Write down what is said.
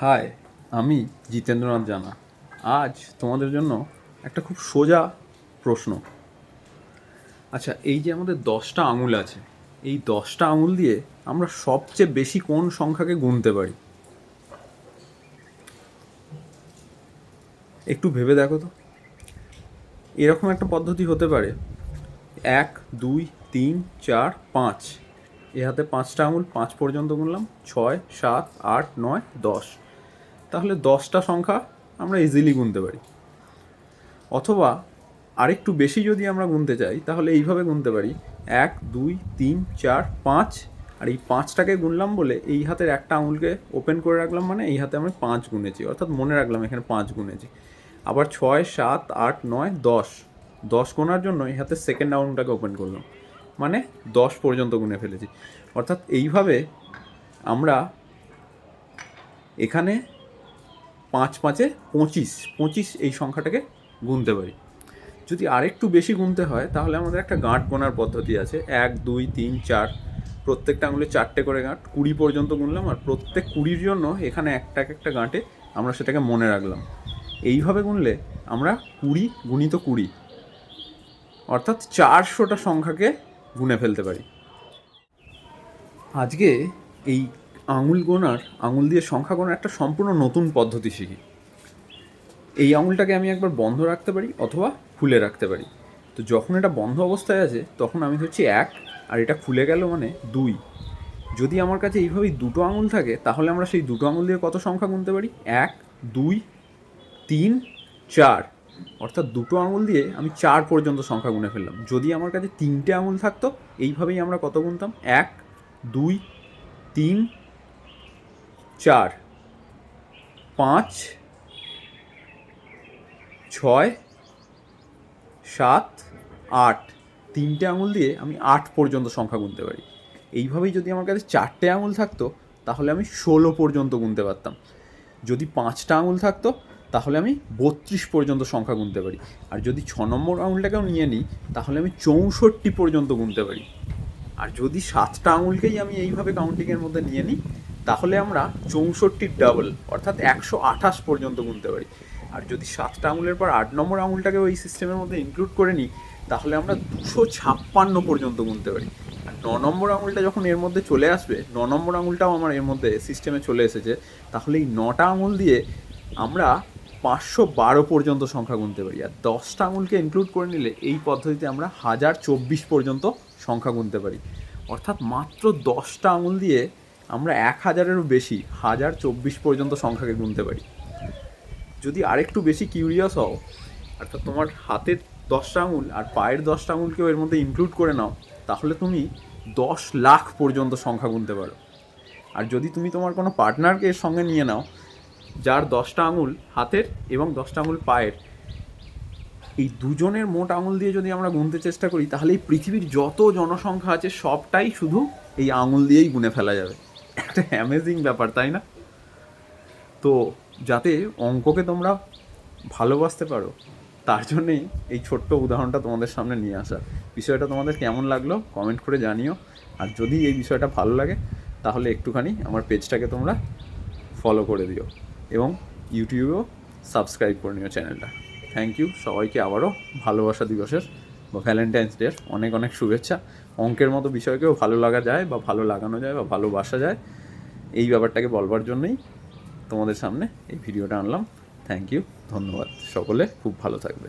High, আমি জিতেন্দ্রনাথ জানা। আজ তোমাদের জন্য একটা খুব সোজা প্রশ্ন। আচ্ছা এই যে আমাদের দশটা আঙুল আছে, এই দশটা আঙুল দিয়ে আমরা সবচেয়ে বেশি কোন সংখ্যাকে গুনতে পারি? একটু ভেবে দেখো তো। এরকম একটা পদ্ধতি হতে পারে। এক, দুই, তিন, চার, পাঁচ। এ হাতে পাঁচটা আঙুল, পাঁচ পর্যন্ত গুনলাম, ছয়, সাত, আট, নয়, দশ। তাহলে দশটা সংখ্যা আমরা ইজিলি গুনতে পারি। অথবা আরেকটু বেশি যদি আমরা গুনতে চাই, তাহলে এইভাবে গুনতে পারি। এক, দুই, তিন, চার, পাঁচ। আর এই পাঁচটাকে গুনলাম বলে এই হাতের একটা আঙুলকে ওপেন করে রাখলাম মানে এই হাতে আমি পাঁচ গুনেছি। অর্থাৎ মনে রাখলাম এখানে পাঁচ গুনেছি। আবার ছয়, সাত, আট, নয়, দশ। দশ গোনার জন্য এই হাতে সেকেন্ড আঙুলটাকে ওপেন করলাম। মানে দশ পর্যন্ত গুনে ফেলেছি। অর্থাৎ এইভাবে আমরা এখানে পাঁচ পাঁচে পঁচিশ পঁচিশ এই সংখ্যাটাকে গুনতে পারি। যদি আরেকটু বেশি গুনতে হয়, তাহলে আমাদের একটা গাঁট গোনার পদ্ধতি আছে। এক, দুই, তিন, চার, প্রত্যেকটা আঙুলে চারটে করে গাঁট, কুড়ি পর্যন্ত গুনলাম আর প্রত্যেক কুড়ির জন্য এখানে একটা এক একটা গাঁটে আমরা সেটাকে মনে রাখলাম। এইভাবে গুনলে আমরা কুড়ি গুণিত কুড়ি, অর্থাৎ চারশোটা সংখ্যাকে গুনে ফেলতে পারি। আজকে এই আঙুল গোনার আঙুল দিয়ে সংখ্যা গোনার একটা সম্পূর্ণ নতুন পদ্ধতি শিখি। এই আঙুলটাকে আমি একবার বন্ধ রাখতে পারি অথবা খুলে রাখতে পারি। তো যখন এটা বন্ধ অবস্থায় আছে তখন আমি হচ্ছে এক আর এটা খুলে গেল মানে দুই। যদি আমার কাছে এইভাবেই দুটো আঙুল থাকে তাহলে আমরা সেই দুটো আঙুল দিয়ে কত সংখ্যা গুনতে পারি? এক দুই তিন চার। অর্থাৎ দুটো আঙুল দিয়ে আমি চার পর্যন্ত সংখ্যা গুনে ফেললাম। যদি আমার কাছে তিনটে আঙুল থাকতো, এইভাবেই আমরা কত গুনতাম? এক, দুই, তিন, চার, পাঁচ, ছয়, সাত, আট। তিনটে আঙুল দিয়ে আমি আট পর্যন্ত সংখ্যা গুনতে পারি। এইভাবেই যদি আমার কাছে চারটে আঙুল থাকতো, তাহলে আমি ষোলো পর্যন্ত গুনতে পারতাম। যদি পাঁচটা আঙুল থাকতো তাহলে আমি বত্রিশ পর্যন্ত সংখ্যা গুনতে পারি। আর যদি ছ নম্বর আঙুলটাকেও নিয়ে নিই, তাহলে আমি চৌষট্টি পর্যন্ত গুনতে পারি। আর যদি সাতটা আঙুলকেই আমি এইভাবে কাউন্টিংয়ের মধ্যে নিয়ে নিই, তাহলে আমরা চৌষট্টির ডাবল অর্থাৎ একশো আঠাশ পর্যন্ত গুনতে পারি। আর যদি সাতটা আঙুলের পর আট নম্বর আঙুলটাকে ওই সিস্টেমের মধ্যে ইনক্লুড করে নিই, তাহলে আমরা দুশো ছাপ্পান্ন পর্যন্ত গুনতে পারি। আর ন নম্বর আঙুলটা যখন এর মধ্যে চলে আসবে, ন নম্বর আঙুলটাও আমার এর মধ্যে সিস্টেমে চলে এসেছে, তাহলে এই নটা আঙুল দিয়ে আমরা পাঁচশো বারো পর্যন্ত সংখ্যা গুনতে পারি। আর দশটা আঙুলকে ইনক্লুড করে নিলে এই পদ্ধতিতে আমরা হাজার চব্বিশ পর্যন্ত সংখ্যা গুনতে পারি। অর্থাৎ মাত্র দশটা আঙুল দিয়ে আমরা এক হাজারেরও বেশি হাজার চব্বিশ পর্যন্ত সংখ্যাকে গুনতে পারি। যদি আরেকটু বেশি কিউরিয়াস হও, অর্থাৎ তোমার হাতের দশটা আঙুল আর পায়ের দশটা আঙুলকেও এর মধ্যে ইনক্লুড করে নাও, তাহলে তুমি দশ লাখ পর্যন্ত সংখ্যা গুনতে পারো। আর যদি তুমি তোমার কোনো পার্টনারকে এর সঙ্গে নিয়ে নাও যার দশটা আঙুল হাতের এবং দশটা আঙুল পায়ের। এই দুজনের মোট আঙুল দিয়ে যদি আমরা গুনতে চেষ্টা করি, তাহলে এই পৃথিবীর যত জনসংখ্যা আছে, সবটাই শুধু এই আঙুল দিয়েই গুনে ফেলা যাবে। একটা অ্যামেজিং ব্যাপার, তাই না? তো যাতে অঙ্ককে তোমরা ভালোবাসতে পারো, তার জন্যেই এই ছোট্ট উদাহরণটা তোমাদের সামনে নিয়ে আসা। বিষয়টা তোমাদের কেমন লাগল কমেন্ট করে জানিও। আর যদি এই বিষয়টা ভালো লাগে, তাহলে একটুখানি আমার পেজটাকে তোমরা ফলো করে দিও। এবং ইউটিউবেও সাবস্ক্রাইব করে নিও চ্যানেলটা। থ্যাংক ইউ সবাইকে আবারও ভালোবাসা দিবসের বা ভ্যালেন্টাইন্স ডের অনেক অনেক শুভেচ্ছা। অঙ্কের মতো বিষয়কেও ভালো লাগা যায় বা ভালো লাগানো যায় বা ভালোবাসা যায়, এই ব্যাপারটাকে বলবার জন্যই তোমাদের সামনে এই ভিডিওটা আনলাম। থ্যাংক ইউ ধন্যবাদ সকলে। খুব ভালো থাকবে।